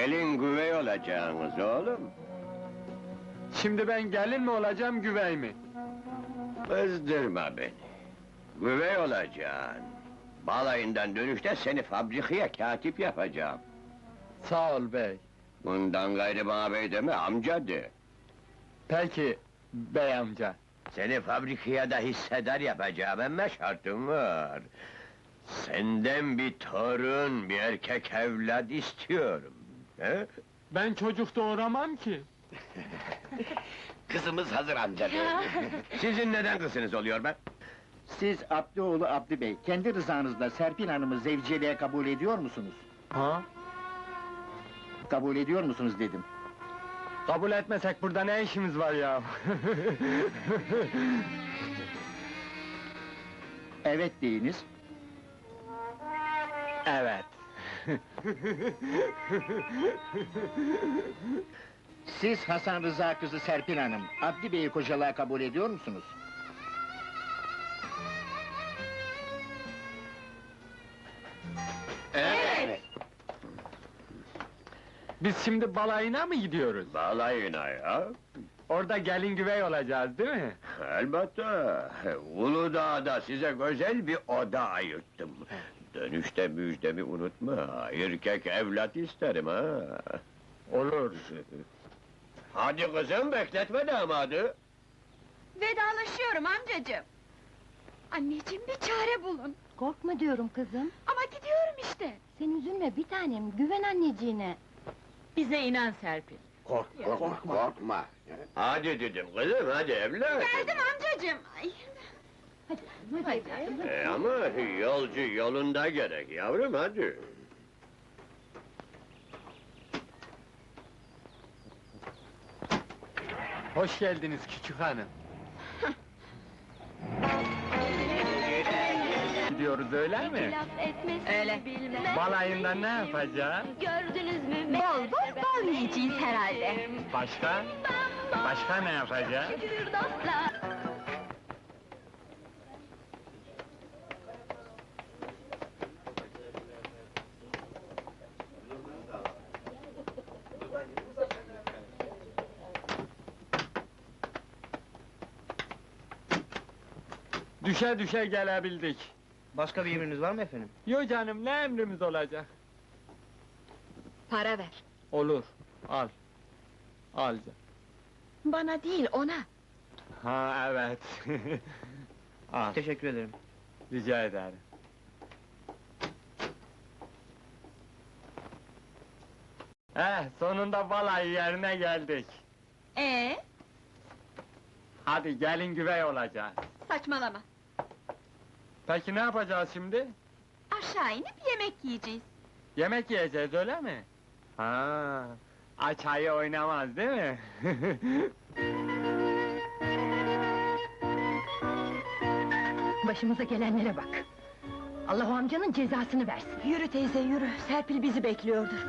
Gelin güvey olacaksınız oğlum. Şimdi ben gelin mi olacağım, güvey mi? Kızdırma beni. Güvey olacaksın. Balayından dönüşte seni fabrikaya katip yapacağım. Sağ ol bey. Bundan gayrı bana bey deme, amca de. Peki, bey amca. Seni fabrikaya da hissedar yapacağım ama şartım var. Senden bir torun, bir erkek evlat istiyorum. He? Ben çocuk doğuramam ki. Kızımız hazır amca bey. Sizin neden kızınız oluyor ben? Siz Abdioğlu Abdi Bey, kendi rızanızla Serpil Hanım'ı zevciliğe kabul ediyor musunuz? Ha? Kabul ediyor musunuz dedim. Kabul etmesek burada ne işimiz var ya? Evet deyiniz. evet. Siz Hasan Rıza kızı Serpil Hanım, Abdi Bey'i kocalığa kabul ediyor musunuz? Evet. Biz şimdi balayına mı gidiyoruz? Balayına ya. Orada gelin güvey olacağız değil mi? Elbette. Uludağ'da size güzel bir oda ayırttım. Dönüşte müjdemi unutma. Erkek evlat isterim ha. Olur. Hadi kızım bekletme damadı. Vedalaşıyorum amcacığım. Anneciğim bir çare bulun. Korkma diyorum kızım. Ama gidiyorum işte. Sen üzülme bir tanem, güven anneciğine. Bize inan Serpil. Korkma, korkma. Hadi dedim kızım, hadi evlat. Geldim amcacığım. Ay. Hadi, hadi. E ama yolcu yolunda gerek yavrum hadi. Hoş geldiniz küçük hanım. Gidiyoruz öyle mi? Öyle. Balayında ne yapacağız? Gördünüz mü? Bol bol bal yiyeceğiz herhalde. Başka? Başka ne yapacağız? Şükür dostlar. Düşe düşe gelebildik. Başka bir emriniz var mı efendim? Yo canım ne emrimiz olacak? Para ver. Olur. Al. Al canım. Bana değil ona. Ha evet. Al. Teşekkür ederim. Rica ederim. Eh, sonunda balayı yerine geldik. Ee, Hadi gelin güvey olacağız. saçmalama. Peki ne yapacağız şimdi? Aşağı inip yemek yiyeceğiz. Yemek yiyeceğiz öyle mi? Ha, aç ayı oynamaz değil mi? Başımıza gelenlere bak. Allah o amcanın cezasını versin. Yürü teyze yürü. Serpil bizi bekliyordur.